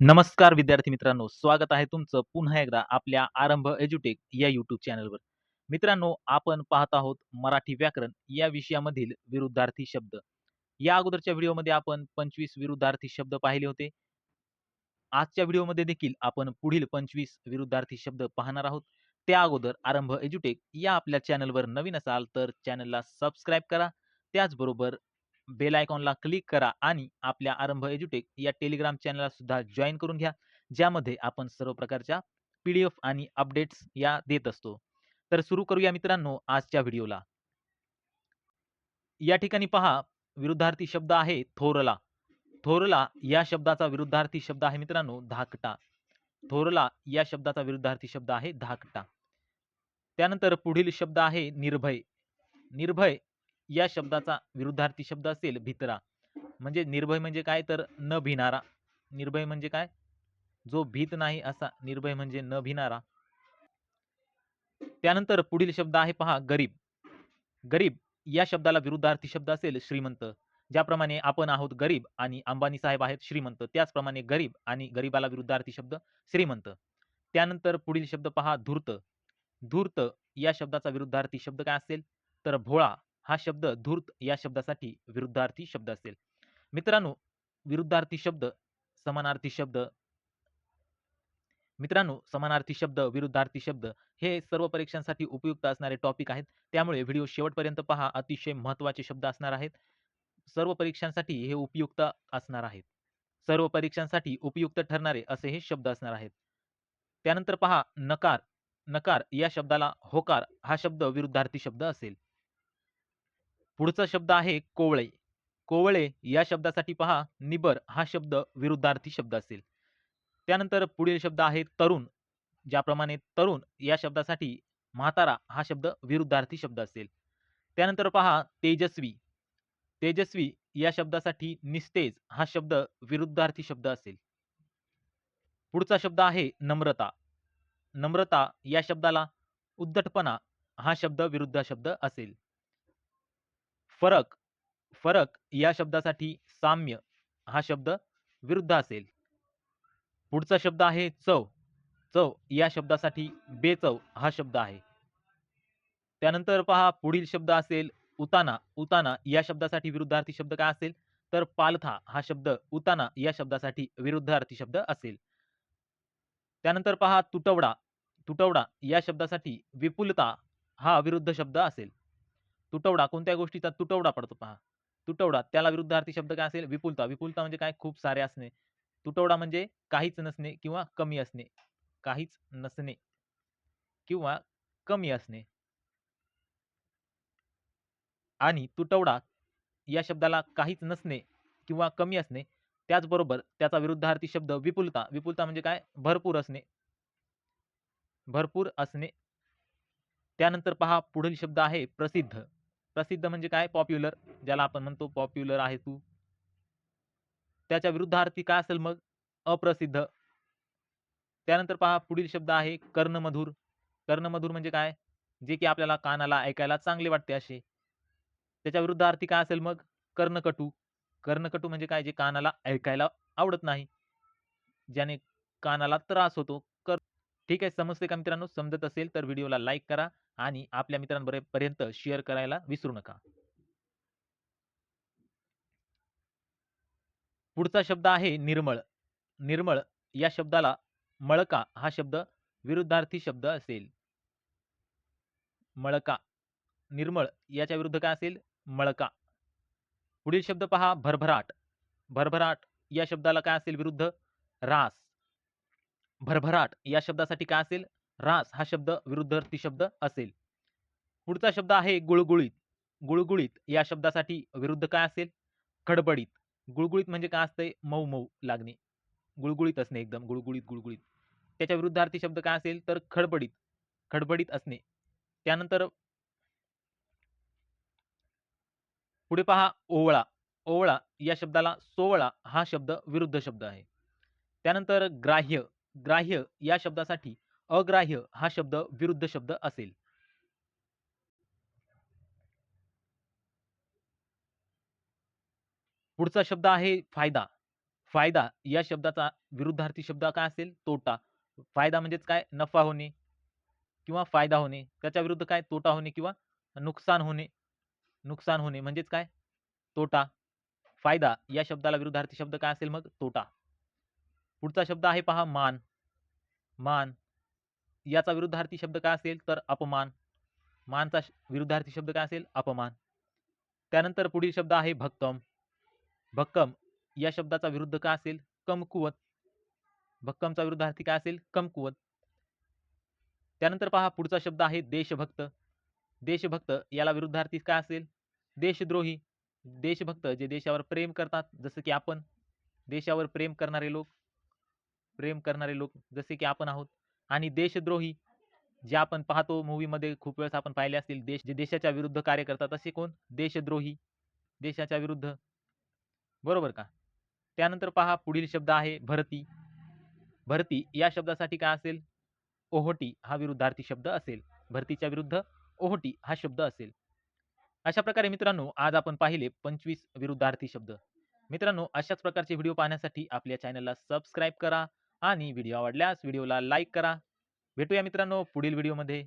नमस्कार विद्यार्थी मित्रांनो, स्वागत आहे तुमचं पुन्हा एकदा आपल्या आरंभ एज्युटेक या यूट्यूब चॅनलवर. मित्रांनो, आपण पाहत आहोत मराठी व्याकरण या विषयामधील विरुद्धार्थी शब्द. या अगोदरच्या व्हिडिओमध्ये आपण 25 विरुद्धार्थी शब्द पाहिले होते. आजच्या व्हिडिओमध्ये देखील आपण पुढील 25 विरुद्धार्थी शब्द पाहणार आहोत. त्या अगोदर आरंभ एज्युटेक या आपल्या चॅनलवर नवीन असाल तर चॅनलला सबस्क्राईब करा. त्याचबरोबर बेल आयकॉनला क्लिक करा आणि आपल्या आरंभ एज्युटेक या टेलिग्राम चॅनलला सुद्धा जॉईन करून घ्या. ज्यामध्ये आपण सर्व प्रकारच्या पी-डी-एफ आणि अपडेट्स या देत असतो. तर सुरू करूया मित्रांनो आजच्या व्हिडिओला. या ठिकाणी पहा विरुद्धार्थी शब्द आहे थोरला. थोरला या शब्दाचा विरुद्धार्थी शब्द आहे मित्रांनो धाकटा. थोरला या शब्दाचा विरुद्धार्थी शब्द आहे धाकटा. त्यानंतर पुढील शब्द आहे निर्भय. निर्भय या शब्दाचा विरुद्धार्थी शब्द असेल भित्रा. म्हणजे निर्भय म्हणजे काय तर न भिनारा निर्भय म्हणजे काय? जो भीत नाही असा निर्भय म्हणजे न भिनारा त्यानंतर पुढील शब्द आहे पहा गरीब. गरीब या शब्दाला विरुद्धार्थी शब्द असेल श्रीमंत. ज्याप्रमाणे आपण आहोत गरीब आणि अंबानी साहेब आहेत श्रीमंत. त्याचप्रमाणे गरीब आणि गरीबाला विरुद्धार्थी शब्द श्रीमंत. त्यानंतर पुढील शब्द पहा धूर्त. धूर्त या शब्दाचा विरुद्धार्थी शब्द काय असेल? तर भोळा. हा शब्द धूर्त या शब्दासाठी विरुद्धार्थी शब्द असेल. मित्रांनो, विरुद्धार्थी शब्द, समानार्थी शब्द मित्रांनो, समानार्थी शब्द, विरुद्धार्थी शब्द हे सर्व परीक्षांसाठी उपयुक्त असणारे टॉपिक आहेत. त्यामुळे व्हिडिओ शेवटपर्यंत पहा. अतिशय महत्त्वाचे शब्द असणार आहेत. सर्व परीक्षांसाठी हे उपयुक्त असणार आहेत. सर्व परीक्षांसाठी उपयुक्त ठरणारे असे हे शब्द असणार आहेत. त्यानंतर पहा नकार. नकार या शब्दाला होकार हा शब्द विरुद्धार्थी शब्द असेल. पुढचा शब्द आहे कोवळे. कोवळे या शब्दासाठी पहा निबर हा शब्द विरुद्धार्थी शब्द असेल. त्यानंतर पुढील शब्द आहे तरुण. ज्याप्रमाणे तरुण या शब्दासाठी म्हातारा हा शब्द विरुद्धार्थी शब्द असेल. त्यानंतर पहा तेजस्वी. तेजस्वी या शब्दासाठी निस्तेज हा शब्द विरुद्धार्थी शब्द असेल. पुढचा शब्द आहे नम्रता. नम्रता या शब्दाला उद्धटपणा हा शब्द विरुद्ध शब्द असेल. फरक. फरक या शब्दासाठी साम्य हा शब्द विरुद्ध असेल. पुढचा शब्द आहे चव. चव या शब्दासाठी बेचव हा शब्द आहे. त्यानंतर पहा पुढील शब्द असेल उताना. उताना या शब्दासाठी विरुद्धार्थी शब्द काय असेल? तर पालथा हा शब्द उताना या शब्दासाठी विरुद्धार्थी शब्द असेल. त्यानंतर पहा तुटवडा. तुटवडा या शब्दासाठी विपुलता हा विरुद्ध शब्द असेल. तुटवडा कोणत्या गोष्टीचा तुटवडा पडतो पहा. तुटवडा त्याला विरुद्धार्थी शब्द काय असेल? विपुलता. विपुलता म्हणजे काय? खूप सारे असणे. तुटवडा म्हणजे काहीच नसणे किंवा कमी असणे. काहीच नसणे किंवा कमी असणे. आणि तुटवडा या शब्दाला काहीच नसणे किंवा कमी असणे. त्याचबरोबर त्याचा विरुद्धार्थी शब्द विपुलता. विपुलता म्हणजे काय? भरपूर असणे. भरपूर असणे. त्यानंतर पहा पुढील शब्द आहे प्रसिद्ध. प्रसिद्ध म्हणजे काय? पॉप्युलर. ज्याला आपण म्हणतो पॉप्युलर आहे तू. त्याच्या विरुद्धार्थी काय असेल मग? अप्रसिद्ध. त्यानंतर पहा पुढील शब्द आहे कर्णमधुर. कर्णमधुर म्हणजे काय? जे की आपल्याला कानाला ऐकायला चांगले वाटते असे. त्याच्या विरुद्धार्थी काय असेल मग? कर्णकटू. कर्णकटू म्हणजे काय? जे कानाला ऐकायला आवडत नाही. ज्याने कानाला त्रास होतो. ठीक आहे. समजते का मित्रांनो? समजत असेल तर व्हिडिओला लाईक करा आणि आपल्या मित्रांपर्यंत शेअर करायला विसरू नका. पुढचा शब्द आहे निर्मळ. निर्मळ या शब्दाला मळका हा शब्द विरुद्धार्थी शब्द असेल. मळका. निर्मळ याच्या विरुद्ध काय असेल? मळका. पुढील शब्द पहा भरभराट. भरभराट या शब्दाला काय असेल विरुद्ध? रास. भरभराट या शब्दासाठी काय असेल? रास हा शब्द विरुद्धार्थी शब्द असेल. पुढचा शब्द आहे गुळगुळीत. गुळगुळीत या शब्दासाठी विरुद्ध काय असेल? खडबडीत. गुळगुळीत म्हणजे काय असतंय? मऊ-मऊ लागणे. गुळगुळीत असणे एकदम गुळगुळीत, गुळगुळीत. त्याच्या विरुद्धार्थी शब्द काय असेल? तर खडबडीत. खडबडीत असणे. त्यानंतर पुढे पहा ओवळा. ओवळा या शब्दाला सोवळा हा शब्द विरुद्ध शब्द आहे. त्यानंतर ग्राह्य. ग्राह्य या शब्दासाठी अग्राह्य हा शब्द विरुद्ध शब्द असेल. पुढचा शब्द आहे फायदा. फायदा या शब्दाचा विरुद्धार्थी शब्द काय असेल? तोटा. फायदा म्हणजेच काय? नफा होणे किंवा फायदा होणे. त्याच्या विरुद्ध काय? तोटा होणे किंवा नुकसान होणे. नुकसान होणे म्हणजेच काय? तोटा. फायदा या शब्दाला विरुद्धार्थी शब्द काय असेल मग? तोटा. पुढचा शब्द आहे पहा मान. मान. याचा विरुद्धार्थी शब्द काय असेल तर अपमान. मानचा विरुद्धार्थी शब्द काय असेल? अपमान. त्यानंतर पुढील शब्द आहे भक्कम. भक्कम या शब्दाचा विरुद्ध काय असेल? कमकुवत. भक्कमचा विरुद्धार्थी काय असेल? कमकुवत. त्यानंतर पहा पुढचा शब्द आहे देशभक्त. देशभक्त याला विरुद्धार्थी काय असेल? देशद्रोही. देशभक्त जे देशावर प्रेम करतात जसं की आपण देशावर प्रेम करणारे लोक. प्रेम करणारे लोक जसे की आपण आहोत. आणि देशद्रोही जे आपण पाहतो मूवीमध्ये खूप वेळेस आपण पाहिले असतील देश जे देशाच्या विरुद्ध कार्य करतात असे कोण? देशद्रोही. देशाच्या विरुद्ध. बरोबर का? त्यानंतर पहा पुढील शब्द आहे भरती. भरती या शब्दासाठी काय असेल? ओहोटी हा विरुद्धार्थी शब्द असेल. भरतीच्या विरुद्ध ओहोटी हा शब्द असेल. अशा प्रकारे मित्रांनो आज आपण पाहिले पंचवीस विरुद्धार्थी शब्द. मित्रांनो अशाच प्रकारचे व्हिडिओ पाहण्यासाठी आपल्या चॅनलला सबस्क्राईब करा. आणि व्हिडिओ आवडल्यास व्हिडिओला लाईक करा. भेटूया मित्रांनो पुढील व्हिडिओमध्ये.